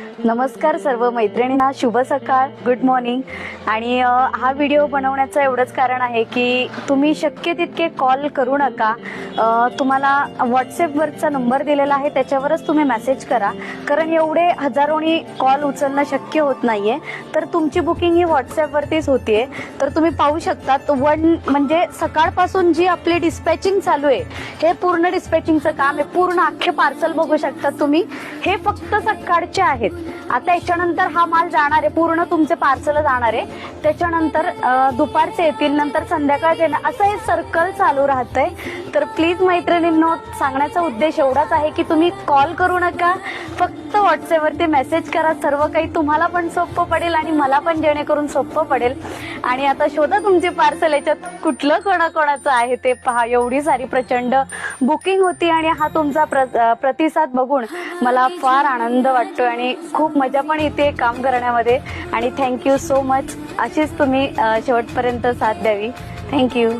नमस्कार सर्व मैत्रिणींना शुभ सकाळ गुड मॉर्निंग आणि हा व्हिडिओ बनवण्याचं एवढंच कारण आहे की तुम्ही शक्य तितके कॉल करू नका. तुम्हाला व्हॉट्सॲपवरचा नंबर दिलेला आहे त्याच्यावरच तुम्ही मेसेज करा. कारण एवढे हजारोनी कॉल उचलणं शक्य होत नाहीये. तर तुमची बुकिंग ही व्हॉट्सॲपवरतीच होतीये. तर तुम्ही पाहू शकता वन म्हणजे सकाळपासून जी आपली डिस्पॅचिंग चालू आहे हे पूर्ण डिस्पॅचिंगचं काम आहे. पूर्ण अख्खे पार्सल बघू शकता तुम्ही. हे फक्त सकाळचे आहेत. आता याच्यानंतर हा माल जाणार आहे पूर्ण तुमचे पार्सल जाणार आहे. त्याच्यानंतर दुपारचे येतील नंतर संध्याकाळचे येणार. असं हे सर्कल चालू राहतंय. तर प्लीज मैत्रिणींनो सांगण्याचा उद्देश एवढाच आहे की तुम्ही कॉल करू नका. फक्त व्हॉट्सअपवरती मेसेज करा. सर्व काही तुम्हाला पण सोपं पडेल आणि मला पण जेणेकरून सोपं पडेल. आणि आता शोधा तुमचे पार्सल याच्यात कुठलं कोणाकोणाचं आहे ते पहा. एवढी सारी प्रचंड बुकिंग होती आणि हा तुमचा प्र प्रतिसाद बघून मला फार आनंद वाटतो आणि खूप मजा पण येते काम करण्यामध्ये. आणि थँक्यू सो मच अशीच तुम्ही शेवटपर्यंत साथ द्यावी. थँक्यू